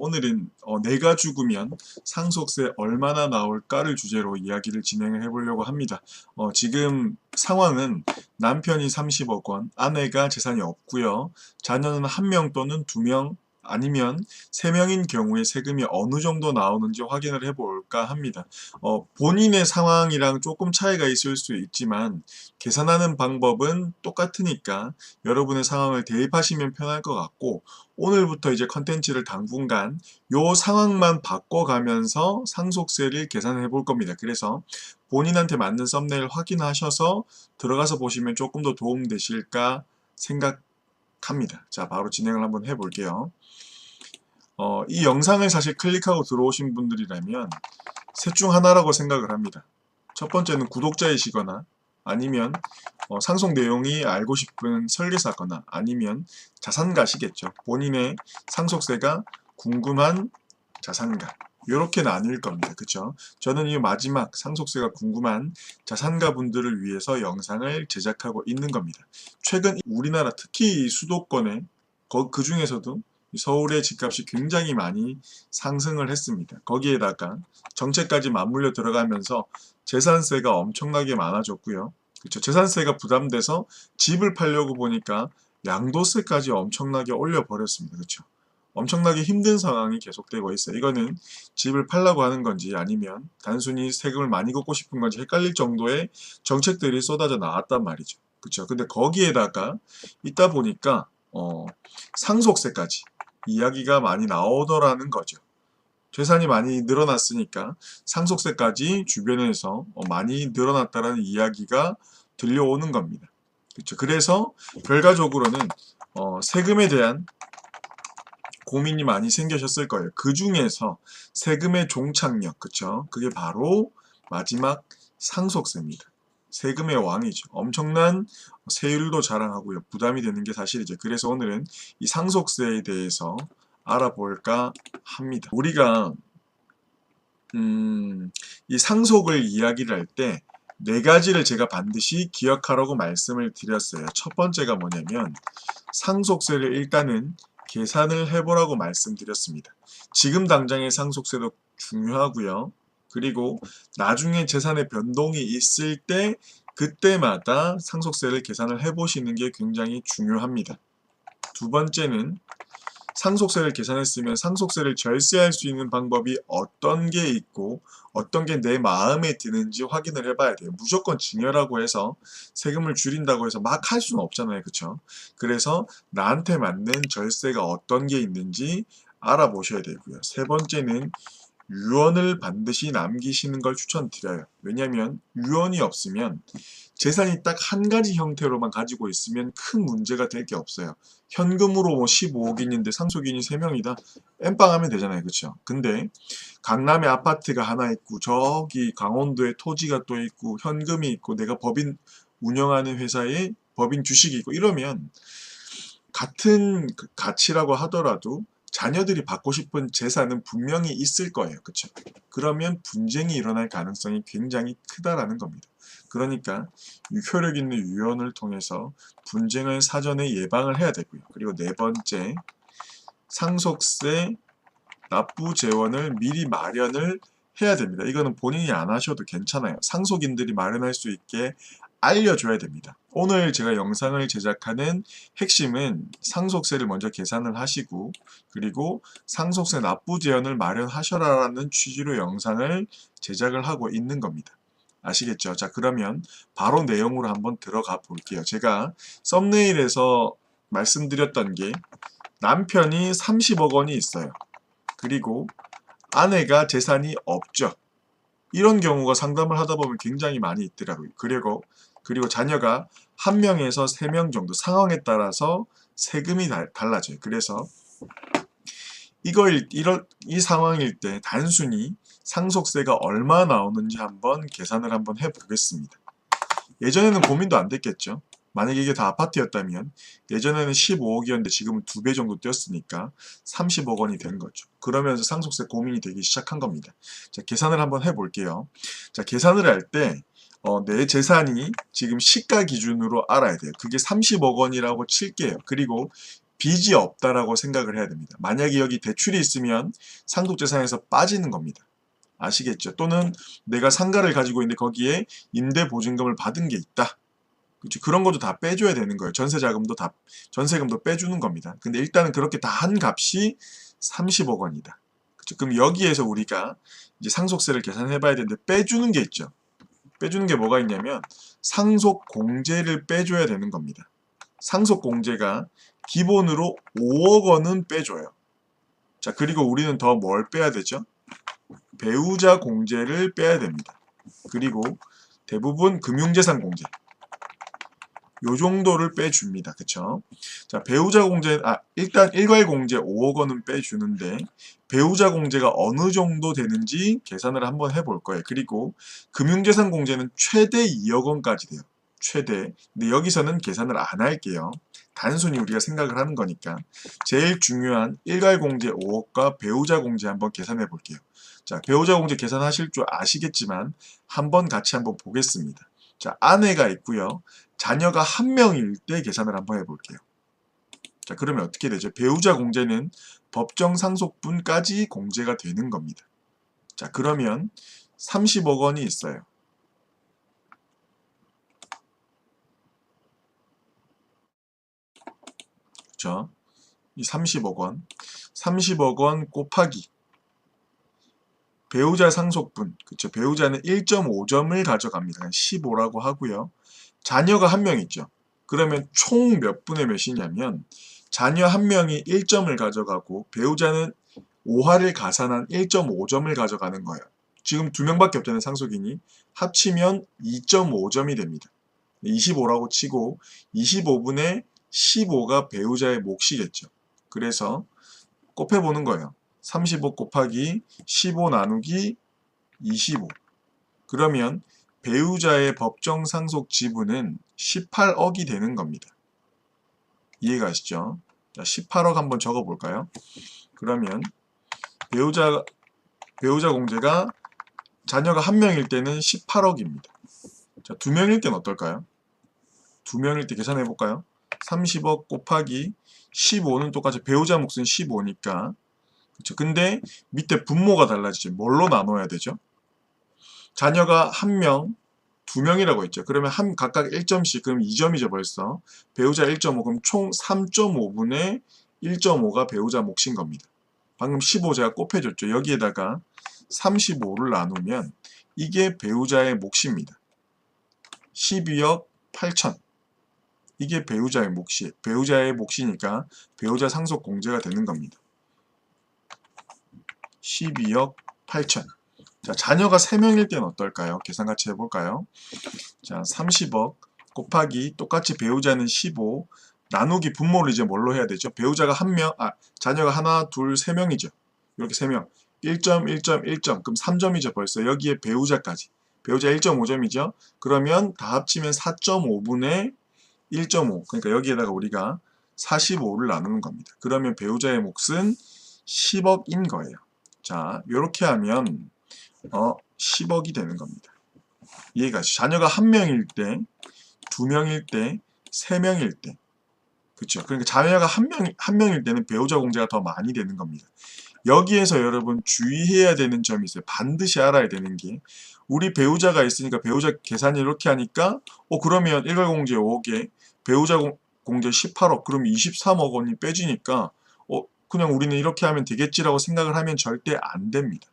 오늘은 어, 내가 죽으면 상속세 얼마나 나올까를 주제로 이야기를 진행을 해보려고 합니다. 어, 지금 상황은 남편이 30억 원, 아내가 재산이 없고요. 자녀는 한 명 또는 두 명 아니면 세 명인 경우에 세금이 어느 정도 나오는지 확인을 해볼까 합니다. 어, 본인의 상황이랑 조금 차이가 있을 수 있지만 계산하는 방법은 똑같으니까 여러분의 상황을 대입하시면 편할 것 같고 오늘부터 이제 컨텐츠를 당분간 요 상황만 바꿔가면서 상속세를 계산해 볼 겁니다. 그래서 본인한테 맞는 썸네일 확인하셔서 들어가서 보시면 조금 더 도움 되실까 생각합니다. 자, 바로 진행을 한번 해볼게요. 어, 이 영상을 사실 클릭하고 들어오신 분들이라면 셋 중 하나라고 생각을 합니다. 첫 번째는 구독자이시거나 아니면 어, 상속 내용이 알고 싶은 설계사거나 아니면 자산가시겠죠. 본인의 상속세가 궁금한 자산가. 이렇게 나뉠 겁니다. 그쵸? 저는 이 마지막 상속세가 궁금한 자산가 분들을 위해서 영상을 제작하고 있는 겁니다. 최근 우리나라 특히 수도권에 그 중에서도 서울의 집값이 굉장히 많이 상승을 했습니다. 거기에다가 정책까지 맞물려 들어가면서 재산세가 엄청나게 많아졌고요. 그렇죠. 재산세가 부담돼서 집을 팔려고 보니까 양도세까지 엄청나게 올려버렸습니다. 그렇죠. 엄청나게 힘든 상황이 계속되고 있어요. 이거는 집을 팔라고 하는 건지 아니면 단순히 세금을 많이 걷고 싶은 건지 헷갈릴 정도의 정책들이 쏟아져 나왔단 말이죠. 그렇죠. 근데 거기에다가 있다 보니까 어, 상속세까지 이야기가 많이 나오더라는 거죠. 재산이 많이 늘어났으니까 상속세까지 주변에서 어, 많이 늘어났다라는 이야기가 들려오는 겁니다. 그렇죠. 그래서 결과적으로는 어, 세금에 대한 고민이 많이 생기셨을 거예요. 그 중에서 세금의 종착역, 그쵸? 그게 바로 마지막 상속세입니다. 세금의 왕이죠. 엄청난 세율도 자랑하고요. 부담이 되는 게 사실이죠. 그래서 오늘은 이 상속세에 대해서 알아볼까 합니다. 우리가 음, 이 상속을 이야기를 할 때 네 가지를 제가 반드시 기억하라고 말씀을 드렸어요. 첫 번째가 뭐냐면 상속세를 일단은 계산을 해보라고 말씀드렸습니다. 지금 당장의 상속세도 중요하고요. 그리고 나중에 재산의 변동이 있을 때 그때마다 상속세를 계산을 해보시는 게 굉장히 중요합니다. 두 번째는 상속세를 계산했으면 상속세를 절세할 수 있는 방법이 어떤 게 있고 어떤 게 내 마음에 드는지 확인을 해봐야 돼요. 무조건 증여라고 해서 세금을 줄인다고 해서 막 할 수는 없잖아요. 그쵸? 그래서 나한테 맞는 절세가 어떤 게 있는지 알아보셔야 되고요. 세 번째는 유언을 반드시 남기시는 걸 추천드려요. 왜냐하면 유언이 없으면 재산이 딱 한 가지 형태로만 가지고 있으면 큰 문제가 될 게 없어요. 현금으로 뭐 15억인인데 상속인이 3명이다. 엠빵 하면 되잖아요. 그쵸? 근데 강남에 아파트가 하나 있고 저기 강원도에 토지가 또 있고 현금이 있고 내가 법인 운영하는 회사에 법인 주식이 있고 이러면 같은 그 가치라고 하더라도 자녀들이 받고 싶은 재산은 분명히 있을 거예요. 그쵸? 그러면 분쟁이 일어날 가능성이 굉장히 크다라는 겁니다. 그러니까 효력 있는 유언을 통해서 분쟁을 사전에 예방을 해야 되고요. 그리고 네 번째, 상속세 납부 재원을 미리 마련을 해야 됩니다. 이거는 본인이 안 하셔도 괜찮아요. 상속인들이 마련할 수 있게 알려줘야 됩니다. 오늘 제가 영상을 제작하는 핵심은 상속세를 먼저 계산을 하시고 그리고 상속세 납부 제한을 마련하셔라라는 취지로 영상을 제작을 하고 있는 겁니다. 아시겠죠? 자 그러면 바로 내용으로 한번 들어가 볼게요. 제가 썸네일에서 말씀드렸던 게 남편이 30억 원이 있어요. 그리고 아내가 재산이 없죠. 이런 경우가 상담을 하다 보면 굉장히 많이 있더라고요. 그리고 그리고 자녀가 한 명에서 세 명 정도 상황에 따라서 세금이 달라져요. 그래서 이거일 이런 이 상황일 때 단순히 상속세가 얼마 나오는지 한번 계산을 한번 해보겠습니다. 예전에는 고민도 안 됐겠죠. 만약에 이게 다 아파트였다면 예전에는 15억이었는데 지금은 두 배 정도 뛰었으니까 30억 원이 된 거죠. 그러면서 상속세 고민이 되기 시작한 겁니다. 자, 계산을 한번 해볼게요. 자, 계산을 할 때 어, 내 재산이 지금 시가 기준으로 알아야 돼요. 그게 30억 원이라고 칠게요. 그리고 빚이 없다라고 생각을 해야 됩니다. 만약에 여기 대출이 있으면 상속재산에서 빠지는 겁니다. 아시겠죠? 또는 내가 상가를 가지고 있는데 거기에 임대보증금을 받은 게 있다. 그렇죠? 그런 것도 다 빼줘야 되는 거예요. 전세자금도 다, 전세금도 빼주는 겁니다. 근데 일단은 그렇게 다 한 값이 30억 원이다. 그렇죠? 그럼 여기에서 우리가 이제 상속세를 계산해 봐야 되는데 빼주는 게 있죠. 빼주는 게 뭐가 있냐면 상속 공제를 빼줘야 되는 겁니다. 상속 공제가 기본으로 5억 원은 빼줘요. 자, 그리고 우리는 더 뭘 빼야 되죠? 배우자 공제를 빼야 됩니다. 그리고 대부분 금융재산 공제. 요 정도를 빼줍니다. 그쵸? 자, 배우자 공제, 아, 일단 일괄 공제 5억 원은 빼주는데, 배우자 공제가 어느 정도 되는지 계산을 한번 해볼 거예요. 그리고 금융재산 공제는 최대 2억 원까지 돼요. 최대. 근데 여기서는 계산을 안 할게요. 단순히 우리가 생각을 하는 거니까. 제일 중요한 일괄 공제 5억과 배우자 공제 한번 계산해 볼게요. 자, 배우자 공제 계산하실 줄 아시겠지만 한번 같이 한번 보겠습니다. 자, 아내가 있고요. 자녀가 한 명일 때 계산을 한번 해볼게요. 자, 그러면 어떻게 되죠? 배우자 공제는 법정 상속분까지 공제가 되는 겁니다. 자, 그러면 30억 원이 있어요. 그렇죠? 이 30억 원. 30억 원 곱하기 배우자 상속분. 그렇죠? 배우자는 1.5점을 가져갑니다. 15라고 하고요. 자녀가 한 명 있죠. 그러면 총 몇 분의 몇이냐면 자녀 한 명이 1점을 가져가고 배우자는 5화를 가산한 1.5점을 가져가는 거예요. 지금 두 명밖에 없잖아요. 상속인이. 합치면 2.5점이 됩니다. 25라고 치고 25분의 15가 배우자의 몫이겠죠. 그래서 곱해보는 거예요. 35 곱하기 15 나누기 25. 그러면 배우자의 법정 상속 지분은 18억이 되는 겁니다. 이해가시죠? 자, 18억 한번 적어 볼까요? 그러면 배우자 배우자 공제가 자녀가 한 명일 때는 18억입니다. 자, 두 명일 때는 어떨까요? 두 명일 때 계산해 볼까요? 30억 곱하기 15는 똑같이 배우자 몫은 15니까 그렇죠. 근데 밑에 분모가 달라지죠. 뭘로 나눠야 되죠? 자녀가 한 명, 두 명이라고 했죠. 그러면 한 각각 1점씩 그럼 2점이죠 벌써. 배우자 1.5 그럼 총 3.5분의 1.5가 배우자 몫인 겁니다. 방금 15 제가 곱해줬죠. 여기에다가 35를 나누면 이게 배우자의 몫입니다. 12억 8천. 이게 배우자의 몫이 배우자의 몫이니까 배우자 상속 공제가 되는 겁니다. 12억 8천. 자, 자녀가 3명일 때는 어떨까요? 계산 같이 해볼까요? 자, 30억 곱하기 똑같이 배우자는 15 나누기 분모를 이제 뭘로 해야 되죠? 배우자가 한 명, 아, 자녀가 하나, 둘, 세 명이죠. 이렇게 세 명. 1점, 1점, 1점. 그럼 3점이죠 벌써. 여기에 배우자까지. 배우자 1.5점이죠. 그러면 다 합치면 4.5분의 1.5. 그러니까 여기에다가 우리가 45를 나누는 겁니다. 그러면 배우자의 몫은 10억인 거예요. 자, 이렇게 하면 어 10억이 되는 겁니다. 이해가시 자녀가 한 명일 때, 두 명일 때, 세 명일 때. 그렇죠. 그러니까 자녀가 한 명, 한 명일 때는 배우자 공제가 더 많이 되는 겁니다. 여기에서 여러분 주의해야 되는 점이 있어요. 반드시 알아야 되는 게 우리 배우자가 있으니까 배우자 계산이 이렇게 하니까 어 그러면 일괄공제 5억에 배우자 공제 18억 그럼 23억 원이 빼지니까 어 그냥 우리는 이렇게 하면 되겠지라고 생각을 하면 절대 안 됩니다.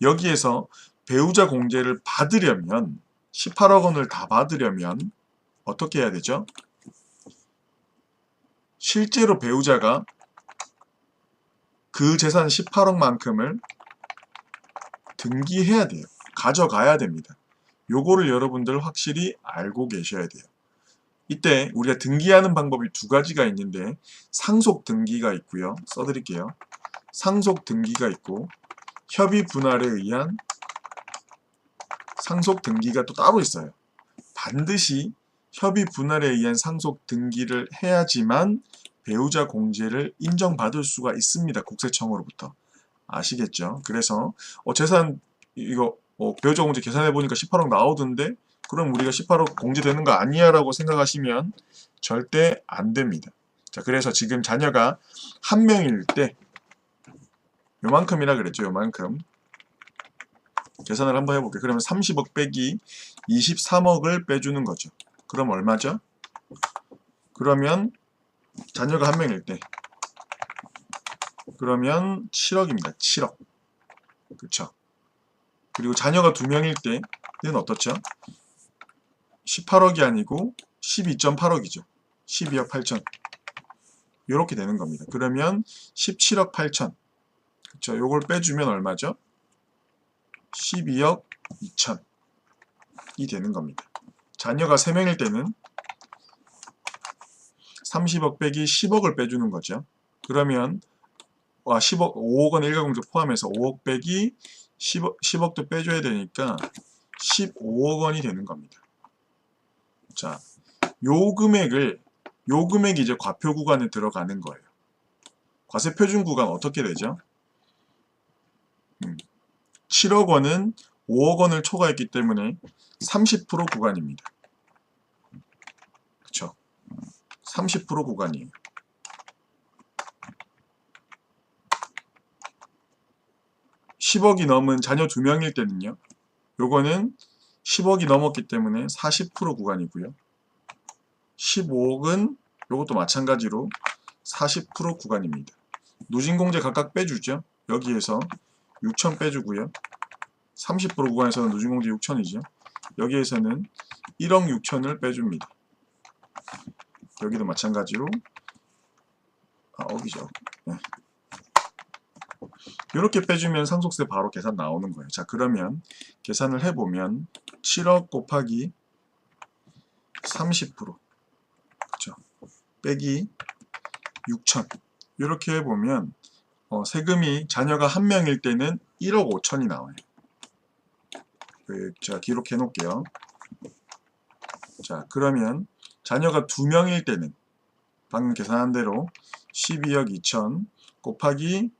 여기에서 배우자 공제를 받으려면 18억 원을 다 받으려면 어떻게 해야 되죠? 실제로 배우자가 그 재산 18억만큼을 등기해야 돼요. 가져가야 됩니다. 요거를 여러분들 확실히 알고 계셔야 돼요. 이때 우리가 등기하는 방법이 두 가지가 있는데 상속 등기가 있고요. 써드릴게요. 상속 등기가 있고 협의 분할에 의한 상속 등기가 또 따로 있어요. 반드시 협의 분할에 의한 상속 등기를 해야지만 배우자 공제를 인정받을 수가 있습니다. 국세청으로부터. 아시겠죠? 그래서 어, 재산 이거 어, 배우자 공제 계산해 보니까 18억 나오던데 그럼 우리가 18억 공제되는 거 아니야 라고 생각하시면 절대 안 됩니다. 자, 그래서 지금 자녀가 한 명일 때 요만큼이라 그랬죠. 요만큼. 계산을 한번 해볼게요. 그러면 30억 빼기 23억을 빼주는 거죠. 그럼 얼마죠? 그러면 자녀가 한 명일 때 그러면 7억입니다. 7억. 그쵸? 그리고 자녀가 두 명일 때는 어떻죠? 18억이 아니고 12.8억이죠. 12억 8천. 이렇게 되는 겁니다. 그러면 17억 8천. 그쵸? 요걸 빼주면 얼마죠? 12억 2천이 되는 겁니다. 자녀가 3명일 때는 30억 빼기 10억을 빼주는 거죠. 그러면 와 10억 5억 원 일가공제 포함해서 5억 빼기 10억, 10억도 빼줘야 되니까 15억 원이 되는 겁니다. 자, 요 금액을 요 금액이 이제 과표 구간에 들어가는 거예요. 과세 표준 구간 어떻게 되죠? 음, 7억 원은 5억 원을 초과했기 때문에 30% 구간입니다. 그쵸? 30% 구간이에요. (10억이) 넘은 자녀 두 명일 때는요 요거는 10억이 넘었기 때문에 40% 구간이고요. 15억은 요것도 마찬가지로 40% 구간입니다. 누진공제 각각 빼주죠. 여기에서 6천 빼주고요. 30% 구간에서는 누진공제 6천이죠. 여기에서는 1억 6천을 빼줍니다. 여기도 마찬가지로 아 억이죠. 네. 이렇게 빼주면 상속세 바로 계산 나오는 거예요. 자 그러면 계산을 해보면 7억 곱하기 30% 그쵸? 빼기 6천. 이렇게 해보면 어, 세금이 자녀가 한 명일 때는 1억 5천이 나와요. 그, 제가 기록해 놓을게요. 자 그러면 자녀가 두 명일 때는 방금 계산한 대로 12억 2천 곱하기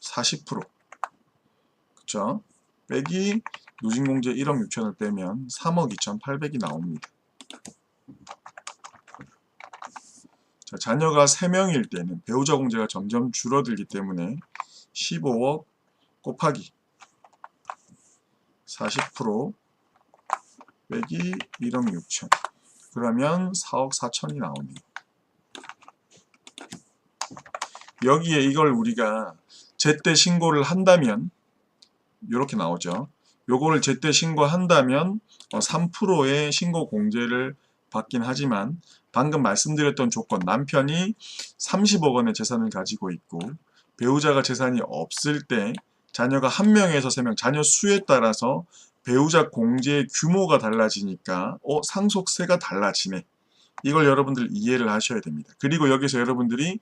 40% 그쵸? 빼기 누진공제 1억 6천을 빼면 3억 2천8백이 나옵니다. 자, 자녀가 3명일 때는 배우자 공제가 점점 줄어들기 때문에 15억 곱하기 40% 빼기 1억 6천 그러면 4억 4천이 나오네요. 여기에 이걸 우리가 제때 신고를 한다면 이렇게 나오죠. 요거를 제때 신고한다면 3%의 어, 신고 공제를 받긴 하지만 방금 말씀드렸던 조건 남편이 30억 원의 재산을 가지고 있고 배우자가 재산이 없을 때 자녀가 1명에서 3명 자녀 수에 따라서 배우자 공제의 규모가 달라지니까 어 상속세가 달라지네 이걸 여러분들 이해를 하셔야 됩니다. 그리고 여기서 여러분들이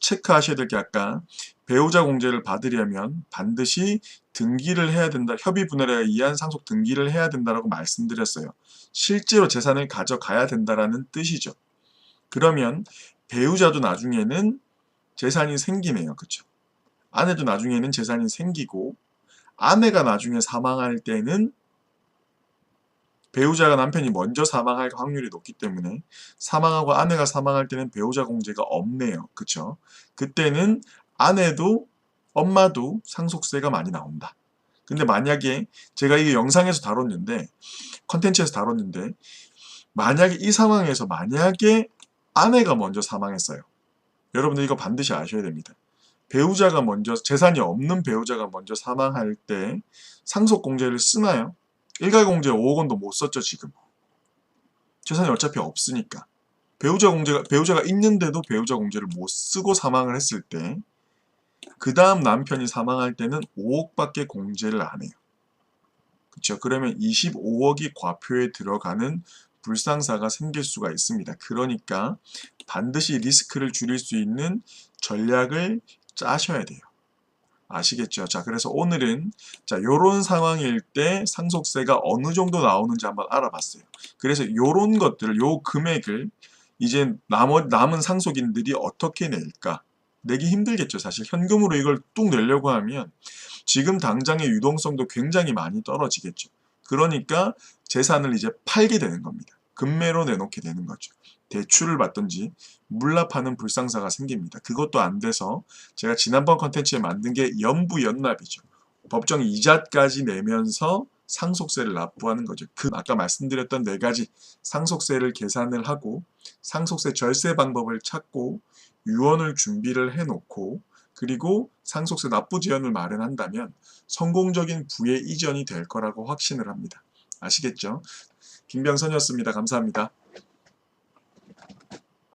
체크하셔야 될 게 아까 배우자 공제를 받으려면 반드시 등기를 해야 된다. 협의 분할에 의한 상속 등기를 해야 된다라고 말씀드렸어요. 실제로 재산을 가져가야 된다라는 뜻이죠. 그러면 배우자도 나중에는 재산이 생기네요. 그렇죠? 아내도 나중에는 재산이 생기고 아내가 나중에 사망할 때는 배우자가 남편이 먼저 사망할 확률이 높기 때문에 사망하고 아내가 사망할 때는 배우자 공제가 없네요. 그쵸? 그때는 아내도 엄마도 상속세가 많이 나온다. 근데 만약에 제가 이게 영상에서 다뤘는데 컨텐츠에서 다뤘는데 만약에 이 상황에서 만약에 아내가 먼저 사망했어요. 여러분들 이거 반드시 아셔야 됩니다. 배우자가 먼저 재산이 없는 배우자가 먼저 사망할 때 상속공제를 쓰나요? 일가공제 5억 원도 못 썼죠 지금 재산이 어차피 없으니까 배우자 공제가 배우자가 있는데도 배우자 공제를 못 쓰고 사망을 했을 때 그 다음 남편이 사망할 때는 5억밖에 공제를 안 해요. 그렇죠? 그러면 25억이 과표에 들어가는 불상사가 생길 수가 있습니다. 그러니까 반드시 리스크를 줄일 수 있는 전략을 짜셔야 돼요. 아시겠죠? 자, 그래서 오늘은 자, 요런 상황일 때 상속세가 어느 정도 나오는지 한번 알아봤어요. 그래서 요런 것들을 요 금액을 이제 남은 상속인들이 어떻게 낼까? 내기 힘들겠죠. 사실 현금으로 이걸 뚝 내려고 하면 지금 당장의 유동성도 굉장히 많이 떨어지겠죠. 그러니까 재산을 이제 팔게 되는 겁니다. 금매로 내놓게 되는 거죠. 대출을 받든지 물납하는 불상사가 생깁니다. 그것도 안 돼서 제가 지난번 컨텐츠에 만든 게 연부연납이죠. 법정 이자까지 내면서 상속세를 납부하는 거죠. 그 아까 말씀드렸던 네 가지 상속세를 계산을 하고 상속세 절세 방법을 찾고 유언을 준비를 해놓고 그리고 상속세 납부 지연을 마련한다면 성공적인 부의 이전이 될 거라고 확신을 합니다. 아시겠죠? 김병선이었습니다. 감사합니다.